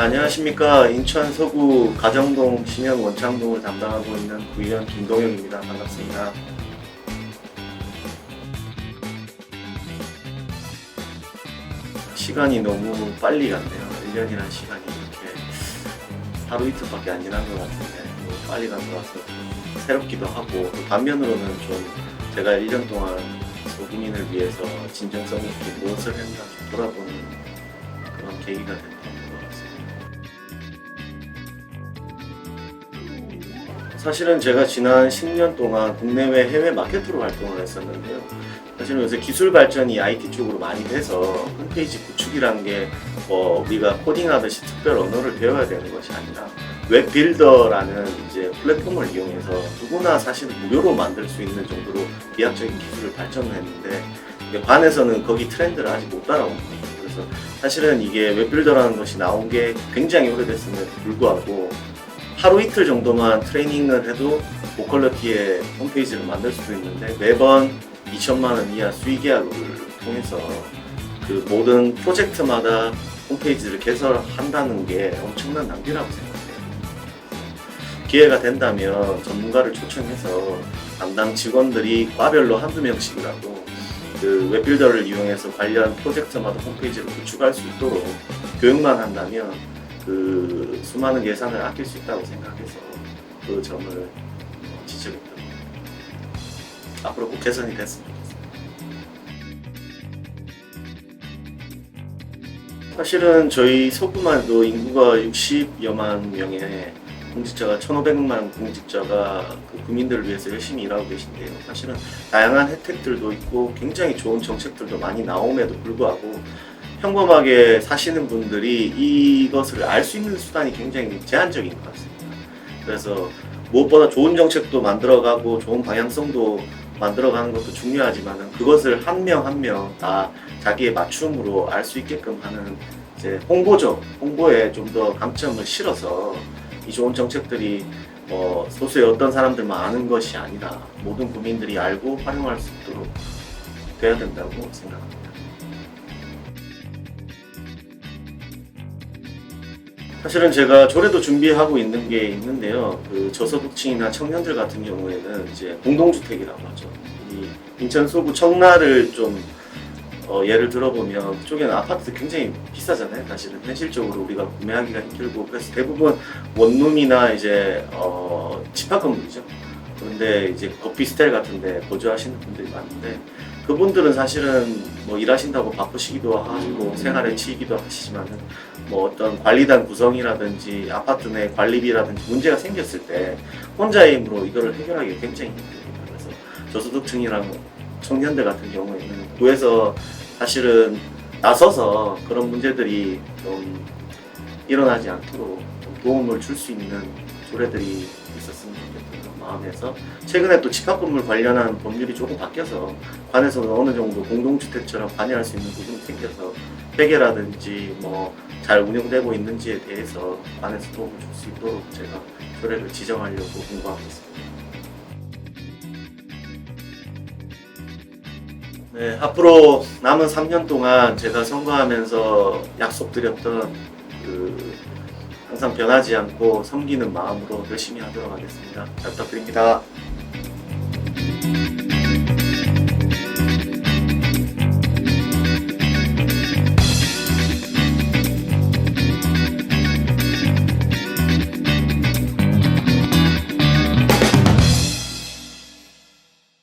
안녕하십니까. 인천 서구 가정동 신현 원창동을 담당하고 있는 구의원 김동영입니다. 반갑습니다. 시간이 너무 빨리 갔네요. 1년이라는 시간이 이렇게 하루 이틀밖에 안 지난 것 같은데 너무 빨리 간 것 같아서 좀 새롭기도 하고 또 반면으로는 좀 제가 1년 동안 소국민을 위해서 진정성 있게 무엇을 했나 좀 돌아보는 그런 계기가 됐던 것 같습니다. 사실은 제가 지난 10년 동안 국내외 해외 마케터로 활동을 했었는데요. 사실은 요새 기술 발전이 IT 쪽으로 많이 돼서 홈페이지 구축이라는 게뭐 우리가 코딩하듯이 특별 언어를 배워야 되는 것이 아니라 웹 빌더라는 이제 플랫폼을 이용해서 누구나 사실 무료로 만들 수 있는 정도로 비약적인 기술을 발전을 했는데 관에서는 거기 트렌드를 아직 못 따라온 거예요. 그래서 사실은 이게 웹 빌더라는 것이 나온 게 굉장히 오래됐음에도 불구하고 하루 이틀 정도만 트레이닝을 해도 고퀄리티의 홈페이지를 만들 수도 있는데 매번 2천만 원 이하 수익 계약을 통해서 그 모든 프로젝트마다 홈페이지를 개설한다는 게 엄청난 낭비라고 생각해요. 기회가 된다면 전문가를 초청해서 담당 직원들이 과별로 한두 명씩이라도 그 웹빌더를 이용해서 관련 프로젝트마다 홈페이지를 구축할 수 있도록 교육만 한다면 그 수많은 예산을 아낄 수 있다고 생각해서 그 점을 것 같아요. 앞으로 꼭 개선이 됐으면 좋겠습니다. 사실은 저희 서구만 해도 인구가 60여만 명의 공직자가 1,500만 공직자가 그 국민들을 위해서 열심히 일하고 계신데요. 사실은 다양한 혜택들도 있고 굉장히 좋은 정책들도 많이 나옴에도 불구하고 평범하게 사시는 분들이 이것을 알 수 있는 수단이 굉장히 제한적인 것 같습니다. 그래서 무엇보다 좋은 정책도 만들어가고 좋은 방향성도 만들어가는 것도 중요하지만 그것을 한 명 한 명 다 자기의 맞춤으로 알 수 있게끔 하는 이제 홍보적 홍보에 좀더 강점을 실어서 이 좋은 정책들이 어, 소수의 어떤 사람들만 아는 것이 아니라 모든 국민들이 알고 활용할 수 있도록 돼야 된다고 생각합니다. 사실은 제가 조례도 준비하고 있는 게 있는데요. 그 저소득층이나 청년들 같은 경우에는 이제 공동주택이라고 하죠. 이 인천 소구 청라를 좀 어, 예를 들어보면 그쪽에는 아파트 굉장히 비싸잖아요. 사실은 현실적으로 우리가 구매하기가 힘들고 그래서 대부분 원룸이나 이제 어, 집합 건물이죠. 그런데 이제 거피스텔 같은데 거주하시는 분들이 많은데 그분들은 사실은 뭐 일하신다고 바쁘시기도 하고 생활에 치이기도 하시지만은 뭐 어떤 관리단 구성이라든지 아파트 내 관리비라든지 문제가 생겼을 때 혼자의 힘으로 이거를 해결하기 굉장히 힘듭니다. 그래서 저소득층이랑 청년들 같은 경우에는 구에서 사실은 나서서 그런 문제들이 좀 일어나지 않도록 좀 도움을 줄 수 있는 조례들이 있었으면 좋겠다는 마음에서 최근에 또 집합건물 관련한 법률이 조금 바뀌어서 관에서는 어느 정도 공동주택처럼 관여할 수 있는 부분이 생겨서 회계라든지 뭐 잘 운영되고 있는지에 대해서 관에서 도움을 줄 수 있도록 제가 조례를 지정하려고 공부하고 있습니다. 네, 앞으로 남은 3년 동안 제가 선거하면서 약속드렸던 그 항상 변하지 않고 섬기는 마음으로 열심히 하도록 하겠습니다. 잘 부탁드립니다.